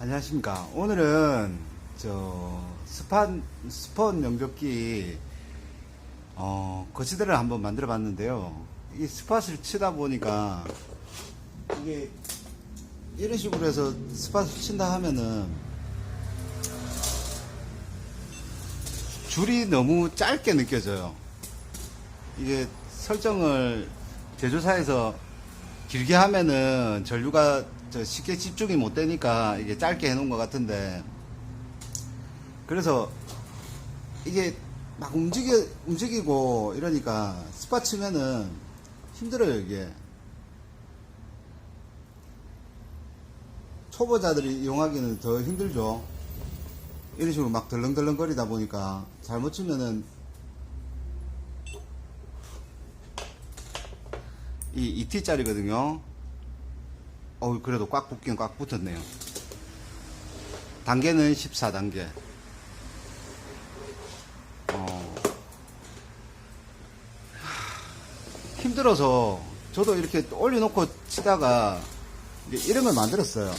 안녕하십니까. 오늘은 저 스판 스폰 용접기 어 거치대를 한번 만들어 봤는데요. 이 스팟을 치다 보니까 이게 이런 식으로 해서 스팟을 친다 하면은 줄이 너무 짧게 느껴져요. 이게 설정을 제조사에서 길게 하면은 전류가 저 쉽게 집중이 못 되니까 이게 짧게 해놓은 것 같은데. 그래서 이게 막 움직여 움직이고 이러니까 스파 치면은 힘들어요 이게. 초보자들이 이용하기는 더 힘들죠. 이런 식으로 막 덜렁덜렁 거리다 보니까 잘못 치면은 이 2T짜리거든요. 어 그래도 꽉 붙긴 꽉 붙었네요. 단계는 14단계. 어, 하, 힘들어서 저도 이렇게 올려놓고 치다가 이런 걸 만들었어요.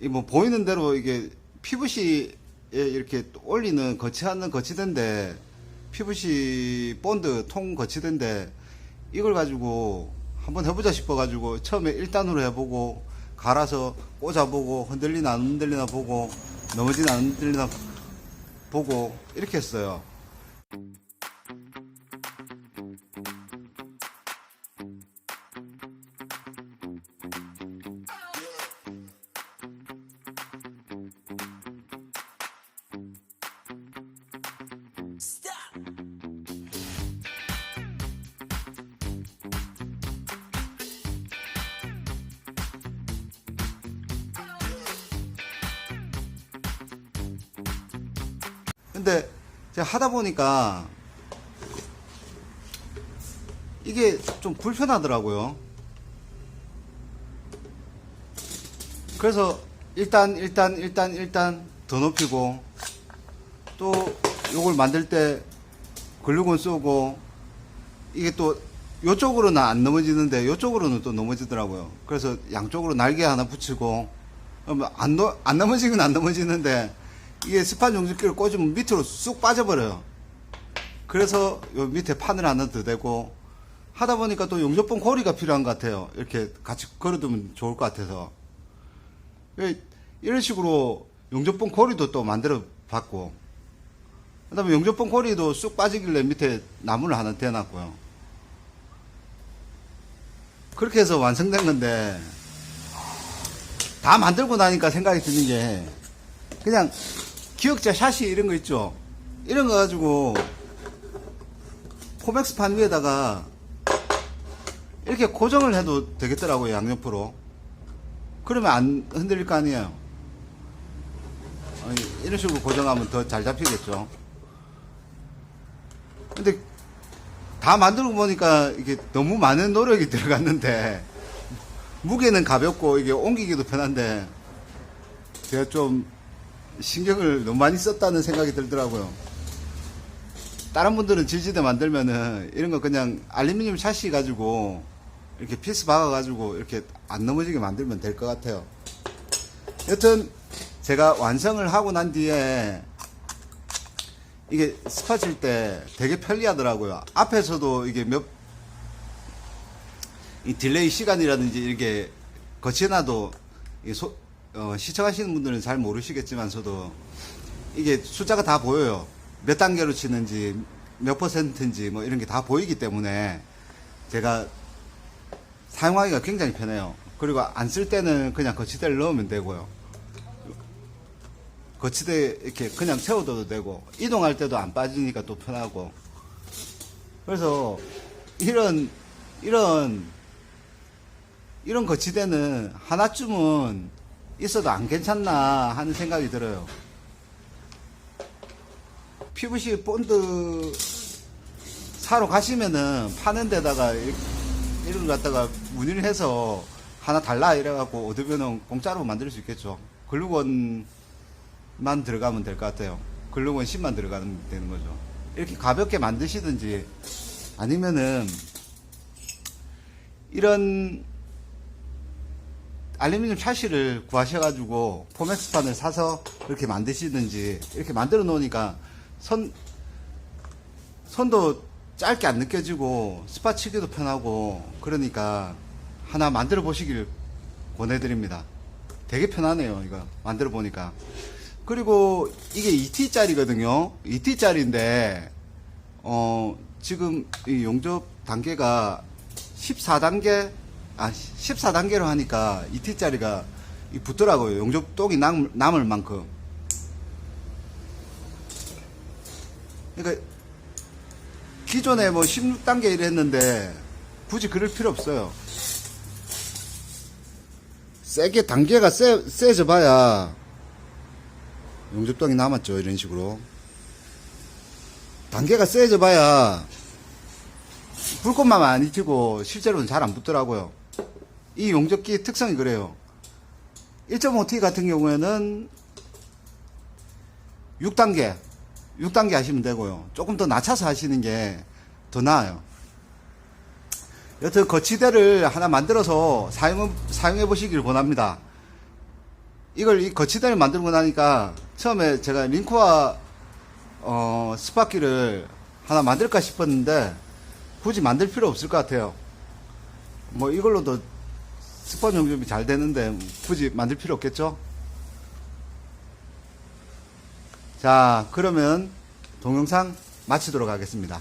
이 뭐 보이는 대로 이게 PVC에 이렇게 올리는 거치하는 거치대인데 PVC 본드 통 거치대인데 이걸 가지고 한번 해보자 싶어가지고 처음에 1단으로 해보고 갈아서 꽂아보고 흔들리나 안 흔들리나 보고 넘어지나 안 흔들리나 보고 이렇게 했어요. 근데 제가 하다 보니까 이게 좀 불편하더라고요. 그래서 일단 일단 일단 일단 더 높이고 또 요걸 만들 때 글루건 쏘고 이게 또 요쪽으로는 안 넘어지는데 요쪽으로는 또 넘어지더라고요. 그래서 양쪽으로 날개 하나 붙이고 안, 넘- 안 넘어지긴 안 넘어지는데 이게 스판 용접기를 꽂으면 밑으로 쑥 빠져버려요. 그래서 요 밑에 판을 하나 더 대고 하다 보니까 또 용접봉 고리가 필요한 것 같아요. 이렇게 같이 걸어두면 좋을 것 같아서. 예, 이런 식으로 용접봉 고리도 또 만들어 봤고, 그 다음에 용접봉 고리도 쑥 빠지길래 밑에 나무를 하나 대놨고요. 그렇게 해서 완성된 건데, 다 만들고 나니까 생각이 드는 게, 그냥 기억자 샷이 이런 거 있죠? 이런 거 가지고, 포맥스 판 위에다가 이렇게 고정을 해도 되겠더라고요, 양옆으로. 그러면 안 흔들릴 거 아니에요. 아니, 이런 식으로 고정하면 더 잘 잡히겠죠. 근데 다 만들고 보니까 이게 너무 많은 노력이 들어갔는데 무게는 가볍고 이게 옮기기도 편한데 제가 좀 신경을 너무 많이 썼다는 생각이 들더라고요. 다른 분들은 질지대 만들면은 이런 거 그냥 알루미늄 샤시 가지고 이렇게 피스 박아 가지고 이렇게 안 넘어지게 만들면 될 것 같아요. 여튼 제가 완성을 하고 난 뒤에 이게 스파 칠 때 되게 편리하더라고요. 앞에서도 이게 몇, 이 딜레이 시간이라든지 이렇게 소- 어, 시청하시는 분들은 잘 모르시겠지만서도 이게 숫자가 다 보여요. 몇 단계로 치는지 몇 퍼센트인지 뭐 이런 게 다 보이기 때문에 제가 사용하기가 굉장히 편해요. 그리고 안 쓸 때는 그냥 거치대를 넣으면 되고요. 거치대 이렇게 그냥 세워둬도 되고 이동할 때도 안 빠지니까 또 편하고 그래서 이런 이런 이런 거치대는 하나쯤은 있어도 안 괜찮나 하는 생각이 들어요. PVC 본드 사러 가시면은 파는 데다가 이- 이런 거 갖다가 문의를 해서 하나 달라 이래갖고 얻으면은 공짜로 만들 수 있겠죠. 글루건만 들어가면 될 것 같아요. 글루건 10만 들어가면 되는 거죠. 이렇게 가볍게 만드시든지 아니면은 이런 알루미늄 샤시를 구하셔가지고 포맥스판을 사서 이렇게 만드시든지 이렇게 만들어 놓으니까 선 선도 짧게 안 느껴지고 스파 치기도 편하고 그러니까 하나 만들어 보시길 권해드립니다. 되게 편하네요 이거 만들어 보니까 그리고 이게 2T짜리거든요 2T짜리인데 어 지금 이 용접 단계가 14단계 아 14단계로 하니까 2T짜리가 붙더라고요. 용접독이 남, 남을 만큼. 그러니까 기존에 뭐 16단계 이랬는데 굳이 그럴 필요 없어요. 세게 단계가 세, 세져 봐야 용접동이 남았죠 이런 식으로. 단계가 세져 봐야 불꽃만 많이 튀고 실제로는 잘 안 붙더라고요 이 용접기 특성이 그래요 1.5T 같은 경우에는 6단계 6단계 하시면 되고요 조금 더 낮춰서 하시는 게 더 나아요 여튼 거치대를 하나 만들어서 사용, 사용해 보시길 권합니다. 이걸 이 거치대를 만들고 나니까 처음에 제가 링크와 어, 스파키를 하나 만들까 싶었는데 굳이 만들 필요 없을 것 같아요. 뭐 이걸로도 스펀 용접이 잘 되는데 굳이 만들 필요 없겠죠? 자, 그러면 동영상 마치도록 하겠습니다.